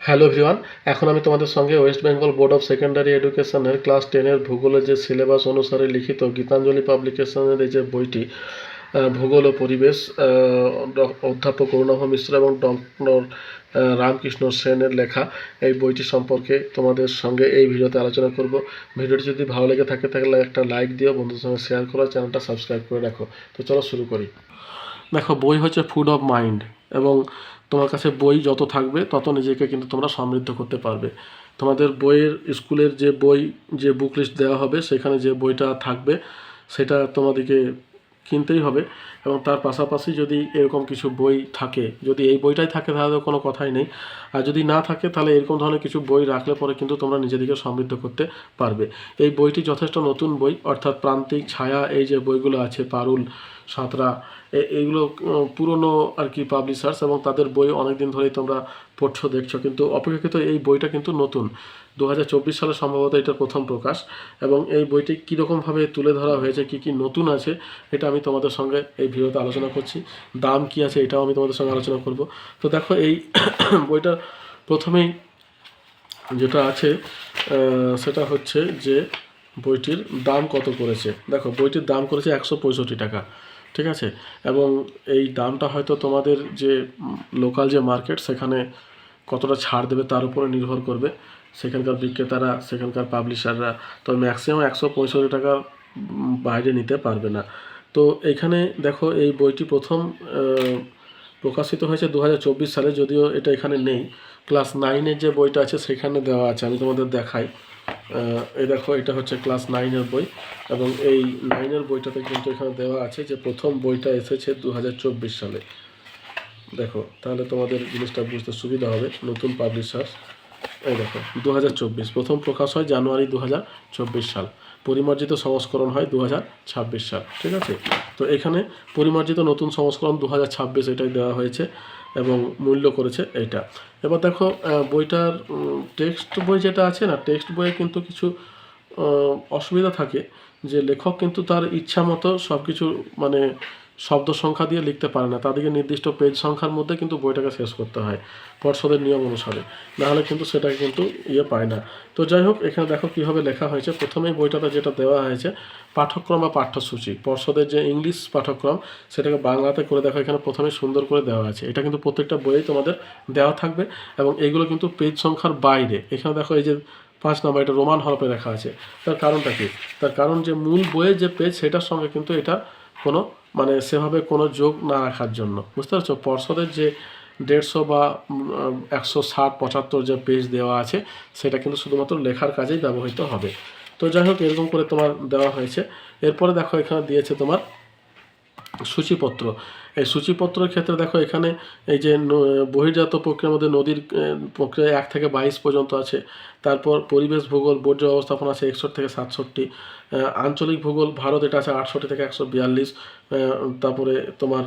Hello everyone, এখন আমি তোমাদের সঙ্গে West Bengal board of secondary এডুকেশনের ক্লাস টেনের ভূগোলের যে সিলেবাস অনুসারে লিখিত গীতাঞ্জলি পাবলিকেশনের যে বইটি ভূগোল ও পরিবেশ অধ্যাপক অরুণাভ মিশ্র এবং ডক্টর রামকৃষ্ণ সেনের লেখা এই বইটি সম্পর্কে তোমাদের সঙ্গে এই ভিডিওতে আলোচনা করব। ভিডিওটি যদি ভালো লেগে থাকে তাহলে একটা লাইক দিও, বন্ধুদের সঙ্গে শেয়ার করো, চ্যানেলটা সাবস্ক্রাইব করে রাখো। তো চলো শুরু করি। দেখো, বই হচ্ছে ফুড অফ মাইন্ড। এবং তোমার কাছে বই যত থাকবে, তত নিজেকে কিন্তু তোমরা সমৃদ্ধ করতে পারবে। তোমাদের বইয়ের, স্কুলের যে বই, যে বুক লিস্ট দেওয়া হবে, সেখানে যে বইটা থাকবে, সেটা তোমাদেরকে কিনতেই হবে। এবং তার পাশাপাশি যদি এরকম কিছু বই থাকে, যদি এই বইটাই থাকে তাহলে কোনো কথাই নেই। আর যদি না থাকে, তাহলে এরকম ধরনের কিছু বই রাখলে পরে কিন্তু তোমরা নিজেদেরকে সমৃদ্ধ করতে পারবে। এই বইটি যথেষ্ট নতুন বই, অর্থাৎ প্রান্তিক ছায়া, এই যে বইগুলো আছে, পারুল সাঁতরা এইগুলো পুরনো আর কি পাবলিশার্স এবং তাদের বই অনেক দিন ধরেই তোমরা পড়ছো, দেখছ। কিন্তু অপেক্ষাকৃত এই বইটা কিন্তু নতুন। দু হাজার চব্বিশ সালে সম্ভবত এটার প্রথম প্রকাশ এবং এই বইটি কীরকমভাবে তুলে ধরা হয়েছে, কী কী নতুন আছে, এটা আমি তোমাদের সঙ্গে এই ভিডিওতে আলোচনা করছি। দাম কী আছে, এটাও আমি তোমাদের সঙ্গে আলোচনা করব। তো দেখো, এই বইটার প্রথমেই যেটা আছে সেটা হচ্ছে যে বইটির দাম কত করেছে দেখো, বইটির দাম করেছে একশো পঁয়ষট্টি টাকা। ঠিক আছে? এবং এই দামটা হয়তো তোমাদের যে লোকাল যে মার্কেট সেখানে কতটা ছাড় দেবে তার উপরে নির্ভর করবে। সেখানকার বিক্রেতারা, সেখানকার পাবলিশাররা তো ম্যাক্সিমাম একশো পঁয়ষট্টি টাকার বাইরে নিতে পারবে না। তো এখানে দেখো, এই বইটি প্রথম প্রকাশিত হয়েছে দু হাজার চব্বিশ সালে, যদিও এটা এখানে নেই। ক্লাস নাইনের যে বইটা আছে, সেখানে দেওয়া আছে। আমি তোমাদের দেখাই। এই দেখো, এটা হচ্ছে ক্লাস নাইনের বই। এবং এই নাইনের বইটাতে কিন্তু এখানে দেওয়া আছে যে প্রথম বইটা এসেছে দু হাজার চব্বিশ সালে। দেখো, তাহলে তোমাদের জিনিসটা বুঝতে সুবিধা হবে। নতুন পাবলিশার এই দেখো দু হাজার চব্বিশ। প্রথম প্রকাশ হয় জানুয়ারি দু হাজার চব্বিশ সাল। পরিমার্জিত সংস্করণ হয় দু হাজার ছাব্বিশ সাল, ঠিক আছে? তো এখানে পরিমার্জিত নতুন সংস্করণ দু হাজার ছাব্বিশ এটাই দেওয়া হয়েছে। এবং মূল্য করেছে এইটা এবার দেখো বইটার টেক্সট বই যেটা আছে না টেক্সট বইয়ে কিন্তু কিছু অসুবিধা থাকে যে লেখক কিন্তু তার ইচ্ছা মতো সব কিছু মানে শব্দ সংখ্যা দিয়ে লিখতে পারে না। তাদেরকে নির্দিষ্ট পেজ সংখ্যার মধ্যে কিন্তু বইটাকে শেষ করতে হয় পর্ষদের নিয়ম অনুসারে। নাহলে কিন্তু সেটাকে কিন্তু ইয়ে পায় না। তো যাই হোক, এখানে দেখো কীভাবে লেখা হয়েছে। প্রথমেই বইটাতে যেটা দেওয়া হয়েছে পাঠ্যক্রম বা পাঠ্যসূচি। পর্ষদের যে ইংলিশ পাঠ্যক্রম সেটাকে বাংলাতে করে দেখো। এখানে প্রথমে সুন্দর করে দেওয়া আছে। এটা কিন্তু প্রত্যেকটা বইয়েই তোমাদের দেওয়া থাকবে এবং এইগুলো কিন্তু পেজ সংখ্যার বাইরে। এখানে দেখো এই যে পাঁচ নম্বর, এটা রোমান হরফে লেখা আছে। তার কারণটা কি? তার কারণ যে মূল বইয়ের যে পেজ সেটার সঙ্গে কিন্তু এটা কোনো মানে সেভাবে কোনো যোগ না রাখার জন্য। বুঝতে পারছ? পর্ষদের যে দেড়শো বা একশো ষাট, পঁচাত্তর যে পেজ দেওয়া আছে, সেটা কিন্তু শুধুমাত্র লেখার কাজেই ব্যবহৃত হবে। তো যাই হোক, এরকম করে তোমার দেওয়া হয়েছে। এরপরে দেখো, এখানে দিয়েছে তোমার সূচিপত্র। এই সূচিপত্রের ক্ষেত্রে দেখো এখানে এই যে বহির্জাত প্রক্রিয়ার মধ্যে নদীর প্রক্রিয়া এক থেকে বাইশ পর্যন্ত আছে। তারপর পরিবেশ ভূগোল, বর্জ্য ব্যবস্থাপনা আছে একষট্টি থেকে সাতষট্টি। আঞ্চলিক ভূগোল, ভারত এটা আছে আটষট্টি থেকে একশো বিয়াল্লিশ। তারপরে তোমার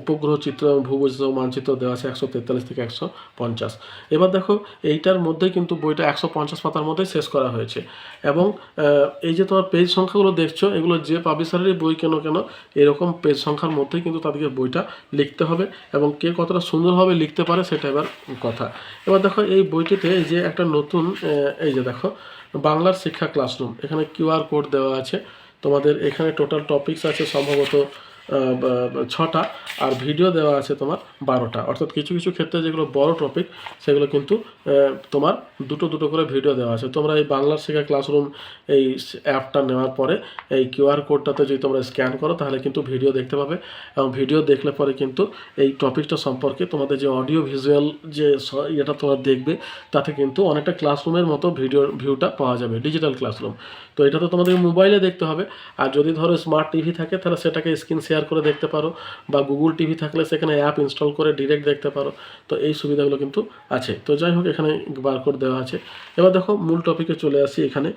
উপগ্রহ চিত্র এবং ভূবৈচিত্র মানচিত্র দেওয়া আছে একশো তেতাল্লিশ থেকে একশো পঞ্চাশ। এবার দেখো, এইটার মধ্যে কিন্তু বইটা একশো পঞ্চাশ পাতার মধ্যে শেষ করা হয়েছে। এবং এই যে তোমার পেজ সংখ্যাগুলো দেখছ, এগুলো যে পাবলিশারেরই বই কেন কেন, এরকম পেজ সংখ্যার মধ্যেই কিন্তু তাদেরকে বইটা লিখতে হবে এবং কে কতটা সুন্দরভাবে লিখতে পারে সেটা এবার কথা। এবার দেখো, এই বইটিতে এই যে একটা নতুন এই যে দেখো, বাংলার শিক্ষা ক্লাসরুম এখানে কিউআর কোড দেওয়া আছে। তোমাদের এখানে টোটাল টপিকস আছে, সম্ভবত ছটা, আর ভিডিও দেওয়া আছে তোমার বারোটা। অর্থাৎ কিছু কিছু ক্ষেত্রে যেগুলো বড় টপিক সেগুলো কিন্তু তোমার দুটো দুটো করে ভিডিও দেওয়া আছে। তোমরা এই বাংলার শেখা ক্লাসরুম এই অ্যাপটা নেওয়ার পরে, এই কিউআর কোডটাতে যদি তোমরা স্ক্যান করো, তাহলে কিন্তু ভিডিও দেখতে পাবে। এবং ভিডিও দেখলে পরে কিন্তু এই টপিকটা সম্পর্কে তোমাদের যে অডিও ভিজুয়াল যে ইয়েটা তোমরা দেখবে, তাতে কিন্তু অনেকটা ক্লাসরুমের মতো ভিডিও ভিউটা পাওয়া যাবে ডিজিটাল ক্লাসরুম তো এটা তো তোমাদের মোবাইলে দেখতে হবে। আর যদি ধরো স্মার্ট টিভি থাকে, তাহলে সেটাকে স্ক্রিন শেয়ার করে দেখতে পারো বা গুগল টিভি থাকলে সেখানে অ্যাপ ইনস্টল করে ডিরেক্ট দেখতে পারো। তো এই সুবিধাগুলো কিন্তু আছে। তো যাই হোক, এখানে বারকোড দেওয়া আছে। এবার দেখো, মূল টপিকে চলে আসি এখানে।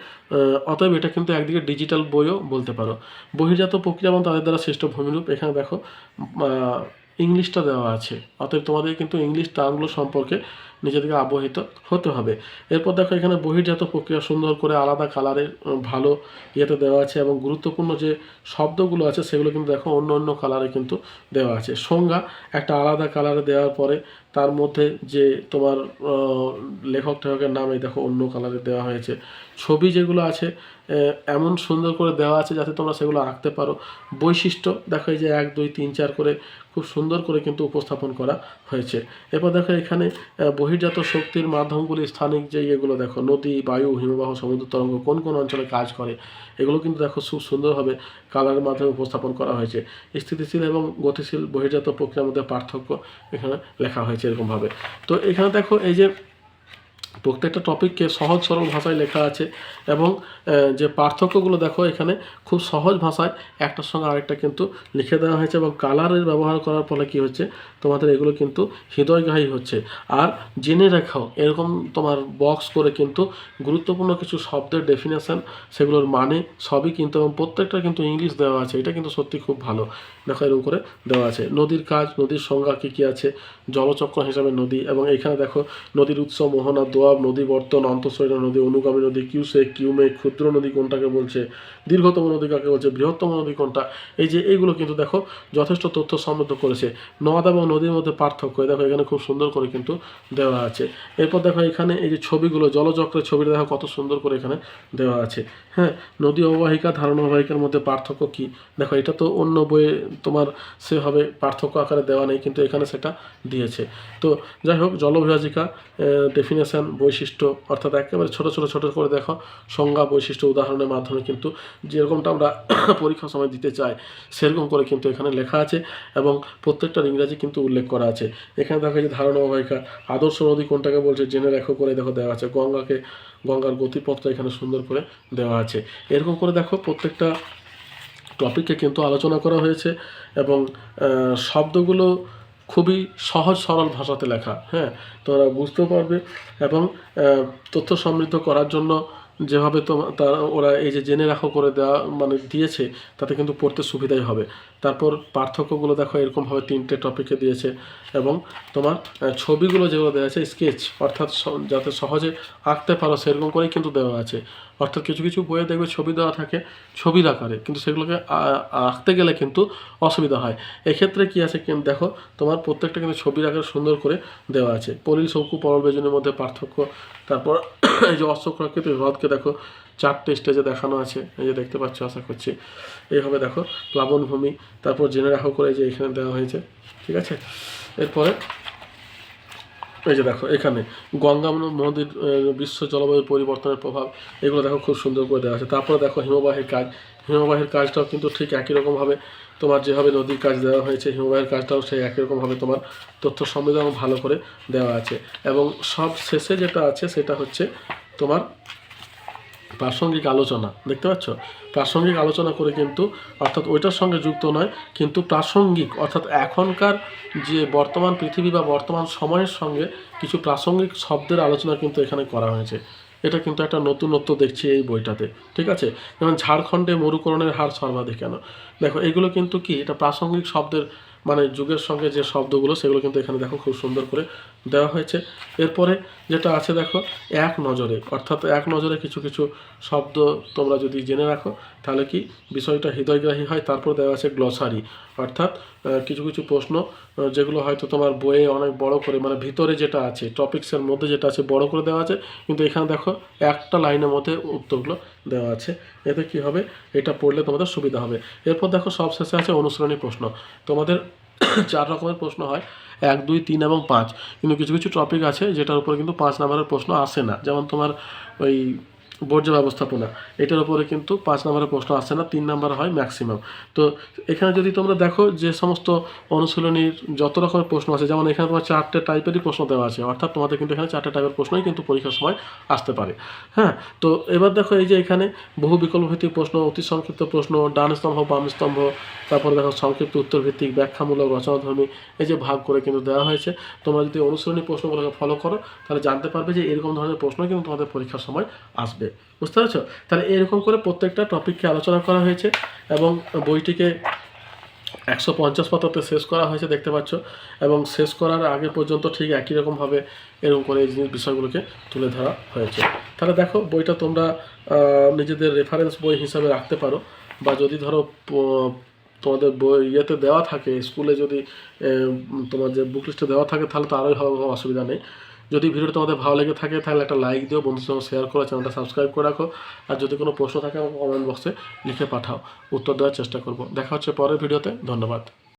অতএব এটা কিন্তু একদিকে ডিজিটাল বইও বলতে পারো। বহির্জাত প্রক্রিয়া এবং তাদের দ্বারা সৃষ্ট ভূমিরূপ, এখানে দেখো ইংলিশটা দেওয়া আছে। অতএব তোমাদের কিন্তু ইংলিশ টার্মগুলো সম্পর্কে নিজেদেরকে আবহিত হতে হবে। এরপর দেখো এখানে বহির্জাত প্রক্রিয়া সুন্দর করে আলাদা কালারের ভালো ইয়েতে দেওয়া আছে এবং গুরুত্বপূর্ণ যে শব্দগুলো আছে সেগুলো কিন্তু দেখো অন্য অন্য কালারে কিন্তু দেওয়া আছে। সংজ্ঞা একটা আলাদা কালারে দেওয়ার পরে তার মধ্যে যে তোমার লেখক টেখকের নামে দেখো অন্য কালারে দেওয়া হয়েছে। ছবি যেগুলো আছে এমন সুন্দর করে দেওয়া আছে যাতে তোমরা সেগুলো আঁকতে পারো। বৈশিষ্ট্য দেখো এই যে এক দুই তিন চার করে খুব সুন্দর করে কিন্তু উপস্থাপন করা হয়েছে। এরপর দেখো এখানে আহ, বহির্জাত শক্তির মাধ্যমগুলি স্থানিক যে ইয়েগুলো দেখো, নদী, বায়ু, হিমবাহ, সমুদ্র, তরঙ্গ, কোন কোন অঞ্চলে কাজ করে, এগুলো কিন্তু দেখো খুব সুন্দরভাবে কালারের মাধ্যমে উপস্থাপন করা হয়েছে। স্থিতিশীল এবং গতিশীল বহির্জাত প্রক্রিয়ার মধ্যে পার্থক্য এখানে লেখা হয়েছে এরকমভাবে। তো এখানে দেখো এই যে প্রত্যেকটা টপিককে সহজ সরল ভাষায় লেখা আছে এবং যে পার্থক্যগুলো দেখো এখানে খুব সহজ ভাষায় একটার সঙ্গে আরেকটা কিন্তু লিখে দেওয়া হয়েছে এবং কালারের ব্যবহার করার ফলে কি হচ্ছে? তোমাদের এগুলো কিন্তু হৃদয়গ্রাহী হচ্ছে। আর জেনে রাখাও, এরকম তোমার বক্স করে কিন্তু গুরুত্বপূর্ণ কিছু শব্দের ডেফিনেশন সেগুলোর মানে সবই কিন্তু এবং প্রত্যেকটা কিন্তু ইংলিশ দেওয়া আছে। এটা কিন্তু সত্যি খুব ভালো। দেখো এরকম করে দেওয়া আছে, নদীর কাজ, নদীর সংজ্ঞা কী কী আছে? জলচক্র হিসাবে নদী এবং এখানে দেখো নদীর উৎস মোহনা দোয়াব নদী, বর্তন, অন্তঃসৈন্য নদী, অনুগামী নদী কিউসে কিউমে, ক্ষুদ্র নদী কোনটাকে বলছে? দীর্ঘতম নদী কাকে বলছে? বৃহত্তম নদী কোনটা? এই যে এইগুলো কিন্তু দেখো যথেষ্ট তথ্য সমৃদ্ধ করেছে। নদ এবং নদীর মধ্যে পার্থক্য দেখো এখানে খুব সুন্দর করে কিন্তু দেওয়া আছে। এরপর দেখো এখানে এই যে ছবিগুলো, জলচক্রের ছবিটা দেখো কত সুন্দর করে এখানে দেওয়া আছে। হ্যাঁ নদী অববাহিকা, ধারণা অববাহিকার মধ্যে পার্থক্য কি? দেখো এটা তো অন্য বইয়ে তোমার সেভাবে পার্থক্য আকারে দেওয়া নেই, কিন্তু এখানে সেটা দিয়েছে। তো যাই হোক, জলবিভাজিকা ডেফিনেশন বৈশিষ্ট্য, অর্থাৎ একেবারে ছোট ছোট ছোট করে দেখো সংজ্ঞা, বৈশিষ্ট্য, উদাহরণের মাধ্যমে কিন্তু যেরকমটা আমরা পরীক্ষার সময় দিতে চাই, সেরকম করে কিন্তু এখানে লেখা আছে এবং প্রত্যেকটার ইংরাজি কিন্তু উল্লেখ করা আছে। এখানে দেখা যে ধারণা অববাহিকা আদর্শ নদী কোনটাকে বলছে জেনে রেখো করে দেখো দেওয়া আছে, গঙ্গাকে, গঙ্গার গতিপথটা এখানে সুন্দর করে দেওয়া আছে। এরকম করে দেখো প্রত্যেকটা টপিকে কিন্তু আলোচনা করা হয়েছে এবং শব্দগুলো খুবই সহজ, সরল ভাষাতে লেখা হ্যাঁ? তোমরা বুঝতেও পারবে এবং তথ্য সমৃদ্ধ করার জন্য যেভাবে তোমার তারা ওরা এই যে জেনে রাখো করে দেওয়া মানে দিয়েছে, তাতে কিন্তু পড়তে সুবিধাই হবে। তারপর পার্থক্যগুলো দেখো, এরকমভাবে তিনটে টপিকে দিয়েছে এবং তোমার ছবিগুলো যেগুলো দেওয়া আছে স্কেচ অর্থাৎ যাতে সহজে আঁকতে পারো, সেরকম করেই কিন্তু দেওয়া আছে। অর্থাৎ কিছু কিছু বইয়ে দেখবে ছবি দেওয়া থাকে ছবির আকারে, কিন্তু সেগুলোকে আঁকতে গেলে কিন্তু অসুবিধা হয়। এক্ষেত্রে কি আছে কিন্তু দেখো, তোমার প্রত্যেকটা কিন্তু ছবির আকারে সুন্দর করে দেওয়া আছে। পলিল, শঙ্কু পরল বেজনের মধ্যে পার্থক্য, তারপর এই যে অশ্বক্রাকৃত হ্রদকে দেখো, চারটে স্টেজে দেখানো আছে, এই যে দেখতে পাচ্ছ, আশা করছি। এইভাবে দেখো, প্লাবনভূমি, তারপর জেনে রাখো করে যে এখানে দেওয়া হয়েছে, ঠিক আছে? এরপরে এই যে দেখো, এখানে গঙ্গা নদীর বিশ্ব জলবায়ু পরিবর্তনের প্রভাব, এগুলো দেখো খুব সুন্দর করে দেওয়া আছে। তারপরে দেখো হিমবাহের কাজ, হিমবাহের কাজটাও কিন্তু ঠিক একই রকমভাবে তোমার যেভাবে নদীর কাজ দেওয়া হয়েছে, হিমবাহের কাজটাও সেই একই রকমভাবে তোমার তথ্য সংবিধান ভালো করে দেওয়া আছে। এবং সব শেষে যেটা আছে সেটা হচ্ছে তোমার প্রাসঙ্গিক আলোচনা, দেখতে পাচ্ছ? প্রাসঙ্গিক আলোচনা করে কিন্তু, অর্থাৎ ওইটার সঙ্গে যুক্ত নয়, কিন্তু প্রাসঙ্গিক, অর্থাৎ এখনকার যে বর্তমান পৃথিবী বা বর্তমান সময়ের সঙ্গে কিছু প্রাসঙ্গিক শব্দের আলোচনা কিন্তু এখানে করা হয়েছে। এটা কিন্তু একটা নতুনত্ব দেখছি এই বইটাতে, ঠিক আছে? যেমন ঝাড়খণ্ডে মরুকরণের হার সর্বাধিক কেন? দেখো, এগুলো কিন্তু কি? এটা প্রাসঙ্গিক শব্দের মানে যুগের সঙ্গে যে শব্দগুলো, সেগুলো কিন্তু এখানে দেখো খুব সুন্দর করে দেওয়া হয়েছে। এরপরে যেটা আছে দেখো, এক নজরে, অর্থাৎ এক নজরে কিছু কিছু শব্দ তোমরা যদি জেনে রাখো, তাহলে কি বিষয়টা হৃদয়গ্রাহী হয়, তারপর দেওয়া আছে গ্লসারি অর্থাৎ কিছু কিছু প্রশ্ন যেগুলো হয়তো তোমার বইয়ে অনেক বড় করে মানে ভিতরে যেটা আছে টপিক্সের মধ্যে যেটা আছে বড় করে দেওয়া আছে, কিন্তু এখানে দেখো একটা লাইনের মধ্যে উত্তরগুলো দেওয়া আছে। এতে কি হবে? এটা পড়লে তোমাদের সুবিধা হবে। এরপর দেখো সব শেষে আছে অনুসরণী প্রশ্ন। তোমাদের চার রকমের প্রশ্ন হয়। এক, দুই, তিন এবং পাঁচ। কিন্তু কিছু কিছু টপিক আছে যেটার উপরে কিন্তু পাঁচ নাম্বারের প্রশ্ন আসে না। যেমন তোমার ওই বর্জ্য ব্যবস্থাপনা। এটার উপরে কিন্তু পাঁচ নম্বরের প্রশ্ন আসে না, তিন নাম্বার হয় ম্যাক্সিমাম। তো এখানে যদি তোমরা দেখো যে সমস্ত অনুশীলনীর যত রকমের প্রশ্ন আছে, যেমন এখানে তোমার চারটে টাইপেরই প্রশ্ন দেওয়া আছে, অর্থাৎ তোমাদের কিন্তু এখানে চারটে টাইপের প্রশ্নই কিন্তু পরীক্ষার সময় আসতে পারে। হ্যাঁ তো এবার দেখো এই যে এখানে বহু বিকল্প ভিত্তিক প্রশ্ন, অতি সংক্ষিপ্ত প্রশ্ন, ডান স্তম্ভ, বাম স্তম্ভ, তারপরে দেখো সংক্ষিপ্ত উত্তর ভিত্তিক ব্যাখ্যামূলক, রচনাধর্মী, এই যে ভাগ করে কিন্তু দেওয়া হয়েছে। তোমরা যদি অনুশীলনী প্রশ্নগুলোকে ফলো করো, তাহলে জানতে পারবে যে এরকম ধরনের প্রশ্ন কিন্তু তোমাদের পরীক্ষার সময় আসবে। বুঝতে পারছ? তাহলে এরকম করে প্রত্যেকটা টপিককে আলোচনা করা হয়েছে এবং বইটিকে একশো পঞ্চাশ পাতাতে শেষ করা হয়েছে, দেখতে পাচ্ছ। এবং শেষ করার আগে পর্যন্ত ঠিক একই রকমভাবে এরকম করে এই জিনিস বিষয়গুলোকে তুলে ধরা হয়েছে। তাহলে দেখো, বইটা তোমরা নিজেদের রেফারেন্স বই হিসাবে রাখতে পারো। বা যদি ধরো তোমাদের বই ইয়েতে দেওয়া থাকে, স্কুলে যদি তোমার যে বুক লিস্টে দেওয়া থাকে, তাহলে তো আরোই অসুবিধা নেই। যদি ভিডিওটা তোমাদের ভালো লেগে থাকে, তাহলে একটা লাইক দিও বন্ধুর সঙ্গে শেয়ার করো চ্যানেলটা সাবস্ক্রাইব করে রাখো। আর যদি কোনো প্রশ্ন থাকে, আমাকে কমেন্ট বক্সে লিখে পাঠাও। উত্তর দেওয়ার চেষ্টা করব। দেখা হচ্ছে পরের ভিডিওতে। ধন্যবাদ।